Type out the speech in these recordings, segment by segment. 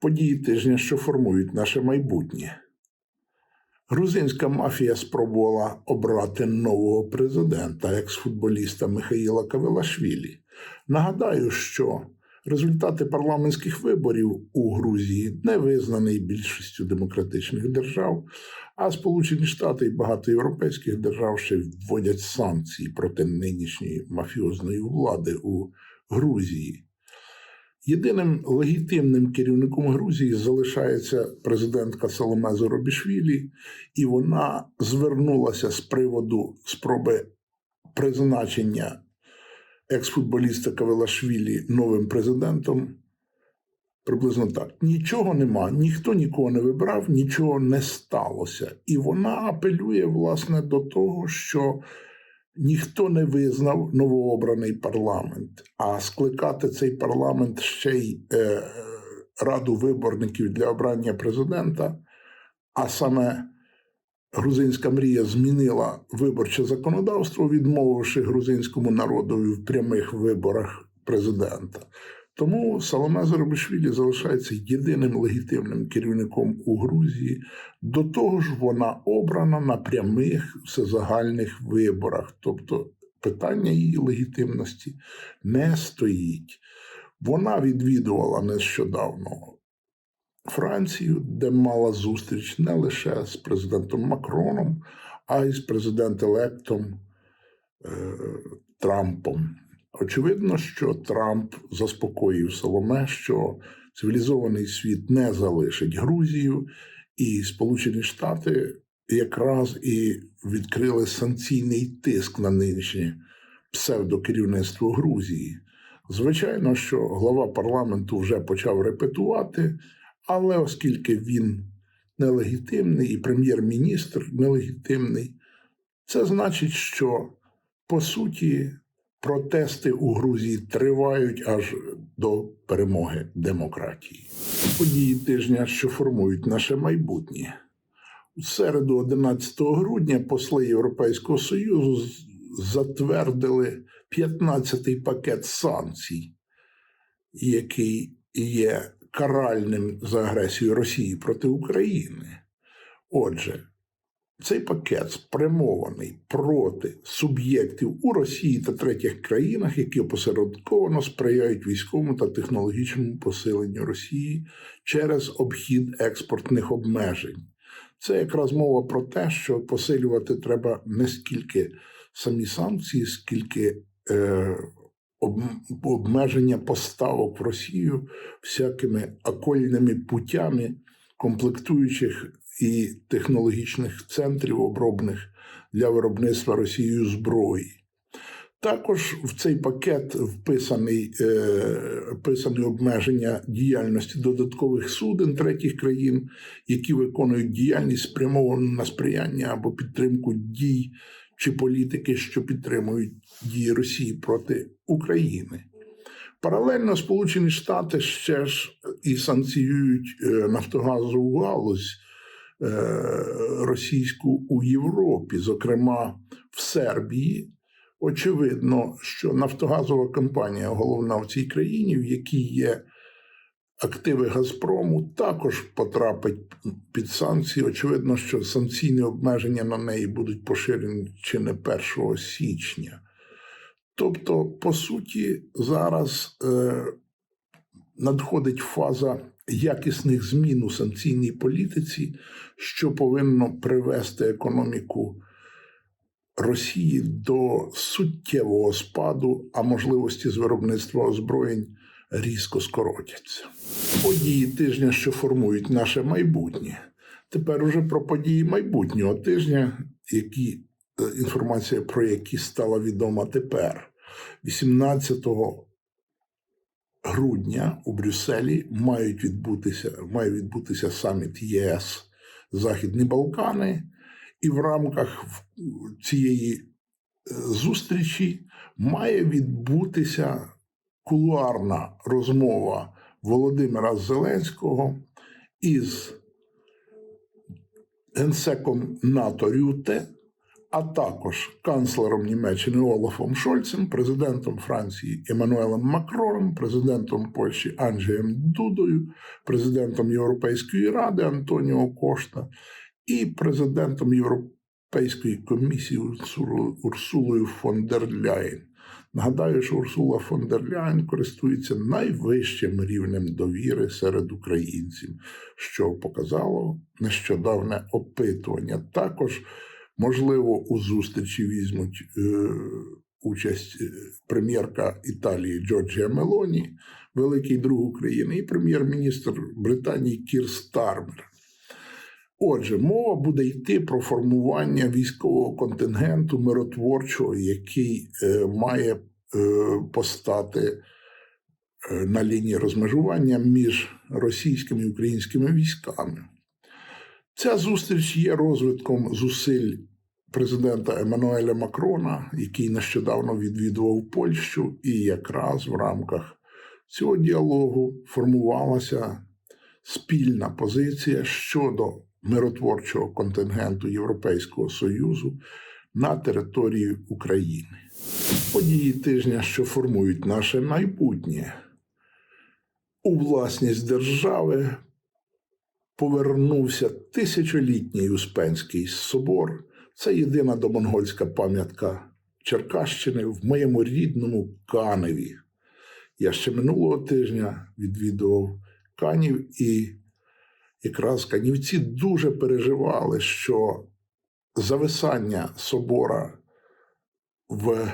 Події тижня, що формують наше майбутнє. Грузинська мафія спробувала обрати нового президента, екс-футболіста Михаїла Кавелашвілі. Нагадаю, що результати парламентських виборів у Грузії не визнані більшістю демократичних держав, а Сполучені Штати і багато європейських держав ще вводять санкції проти нинішньої мафіозної влади у Грузії. Єдиним легітимним керівником Грузії залишається президентка Соломе Зоробішвілі, і вона звернулася з приводу спроби призначення екс-футболіста Кавелашвілі новим президентом. Приблизно так. Нічого нема, ніхто нікого не вибрав, нічого не сталося. І вона апелює, власне, до того, що ніхто не визнав новообраний парламент, а скликати цей парламент ще й е, раду виборників для обрання президента, а саме грузинська мрія змінила виборче законодавство, відмовивши грузинському народу в прямих виборах президента. Тому Саломе Зарабишвілі залишається єдиним легітимним керівником у Грузії. До того ж, вона обрана на прямих всезагальних виборах. Тобто питання її легітимності не стоїть. Вона відвідувала нещодавно Францію, де мала зустріч не лише з президентом Макроном, а й з президент-електом е, Трампом. Очевидно, що Трамп заспокоїв Соломе, що цивілізований світ не залишить Грузію, і Сполучені Штати якраз і відкрили санкційний тиск на нинішнє псевдокерівництво Грузії. Звичайно, що глава парламенту вже почав репетувати, але оскільки він нелегітимний і прем'єр-міністр нелегітимний, це значить, що по суті протести у Грузії тривають аж до перемоги демократії. Події тижня, що формують наше майбутнє. У середу, 11 грудня, посли Європейського Союзу затвердили 15-й пакет санкцій, який є каральним за агресію Росії проти України. Отже, цей пакет спрямований проти суб'єктів у Росії та третіх країнах, які опосередковано сприяють військовому та технологічному посиленню Росії через обхід експортних обмежень. Це якраз мова про те, що посилювати треба не скільки самі санкції, скільки е, обмеження поставок в Росію всякими окольними путями комплектуючих і технологічних центрів обробних для виробництва Росією зброї. Також в цей пакет вписаний, е, вписані обмеження діяльності додаткових суден третіх країн, які виконують діяльність спрямовану на сприяння або підтримку дій чи політики, що підтримують дії Росії проти України. Паралельно Сполучені Штати ще ж і санкціюють е, нафтогазову галузь е, російську у Європі, зокрема в Сербії. Очевидно, що нафтогазова компанія, головна в цій країні, в якій є активи Газпрому, також потрапить під санкції. Очевидно, що санкційні обмеження на неї будуть поширені чи не 1 січня. Тобто, по суті, зараз е, надходить фаза якісних змін у санкційній політиці, що повинно привести економіку Росії до суттєвого спаду, а можливості з виробництва озброєнь різко скоротяться. Події тижня, що формують наше майбутнє. Тепер уже про події майбутнього тижня, які е, інформація про які стала відома тепер. 18 грудня у Брюсселі мають відбутися, має відбутися саміт ЄС Західні Балкани, і в рамках цієї е, зустрічі має відбутися кулуарна розмова Володимира Зеленського із генсеком НАТО Рюте а також канцлером Німеччини Олафом Шольцем, президентом Франції Еммануелем Макроном, президентом Польщі Анджеєм Дудою, президентом Європейської ради Антоніо Кошта і президентом Європейської комісії Урсулою- фон дер Ляєн. Нагадаю, що Урсула фон дер Ляєн користується найвищим рівнем довіри серед українців, що показало нещодавне опитування. Також, можливо, у зустрічі візьмуть е, участь е, прем'єрка Італії Джорджія Мелоні, великий друг України, і прем'єр-міністр Британії Кір Стармер. Отже, мова буде йти про формування військового контингенту миротворчого, який е, має е, постати е, на лінії розмежування між російськими і українськими військами. Ця зустріч є розвитком зусиль президента Еммануеля Макрона, який нещодавно відвідував Польщу, і якраз в рамках цього діалогу формувалася спільна позиція щодо миротворчого контингенту Європейського Союзу на території України. Події тижня, що формують наше майбутнє, у власність держави повернувся тисячолітній Успенський собор. Це єдина домонгольська пам'ятка Черкащини в моєму рідному Каневі. Я ще минулого тижня відвідував Канів, і якраз канівці дуже переживали, що зависання собора в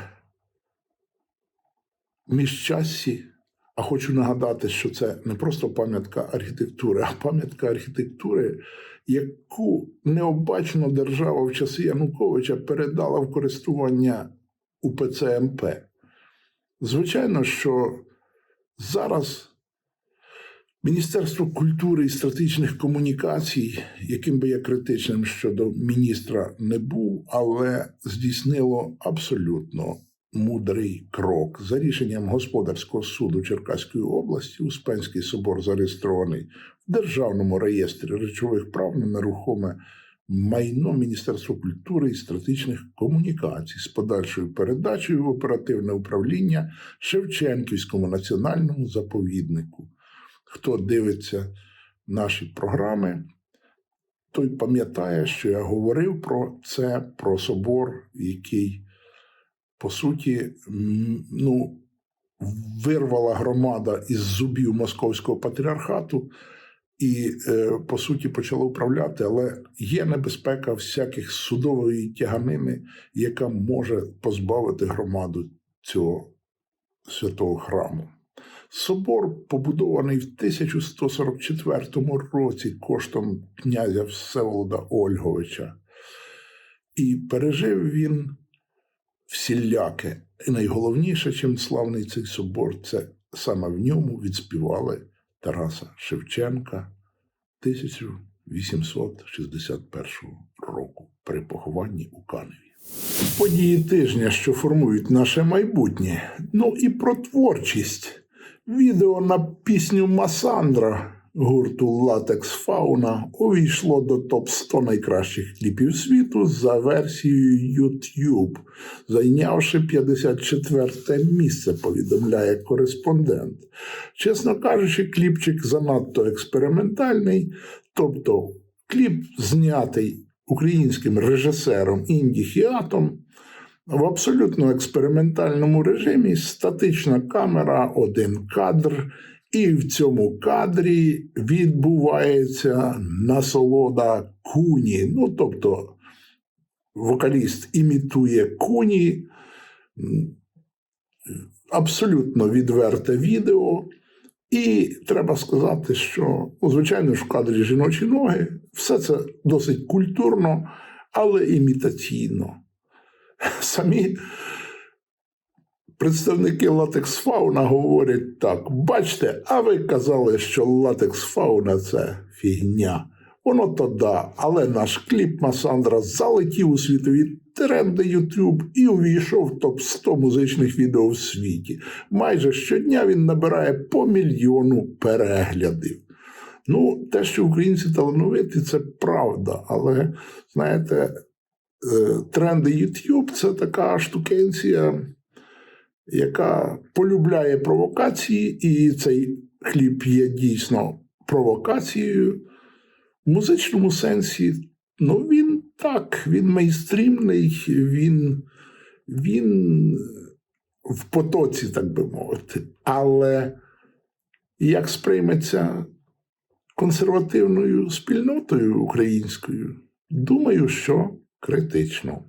міжчассі, а хочу нагадати, що це не просто пам'ятка архітектури, а пам'ятка архітектури, яку необачно держава в часи Януковича передала в користування УПЦ МП. Звичайно, що зараз Міністерство культури і стратегічних комунікацій, яким би я критичним щодо міністра не був, але здійснило абсолютно мудрий крок. За рішенням господарського суду Черкаської області Успенський собор зареєстрований в Державному реєстрі речових прав на нерухоме майно Міністерства культури і стратегічних комунікацій з подальшою передачею в оперативне управління Шевченківському національному заповіднику. Хто дивиться наші програми, той пам'ятає, що я говорив про це, про собор, який, по суті, ну, вирвала громада із зубів московського патріархату і, е, по суті, почала управляти, але є небезпека всяких судової тяганини, яка може позбавити громаду цього святого храму. Собор побудований в 1144 році коштом князя Всеволода Ольговича, і пережив він всіляке. І найголовніше, чим славний цей собор, це саме в ньому відспівали Тараса Шевченка 1861 року при похованні у Каневі. Події тижня, що формують наше майбутнє, ну і про творчість. Відео на пісню Масандра гурту Латекс Фауна увійшло до топ 100 найкращих кліпів світу за версією YouTube, зайнявши 54 місце, повідомляє кореспондент. Чесно кажучи, кліпчик занадто експериментальний, тобто кліп знятий українським режисером Інді Хіатом в абсолютно експериментальному режимі статична камера, один кадр, і в цьому кадрі відбувається насолода куні. Ну, тобто, вокаліст імітує куні, абсолютно відверте відео. І треба сказати, що, ну, звичайно ж, в кадрі жіночі ноги, все це досить культурно, але імітаційно самі представники латекс фауна говорять так: бачите, а ви казали, що латекс фауна це фігня. Воно то да, але наш кліп Масандра залетів у світові тренди YouTube і увійшов в топ 100 музичних відео в світі. Майже щодня він набирає по мільйону переглядів. Ну, те, що українці талановиті, це правда, але знаєте, тренди YouTube це така штукенція, яка полюбляє провокації, і цей хліб є дійсно провокацією. В музичному сенсі, ну він так, він мейстрімний, він, він в потоці, так би мовити. Але як сприйметься консервативною спільнотою українською, думаю, що критично.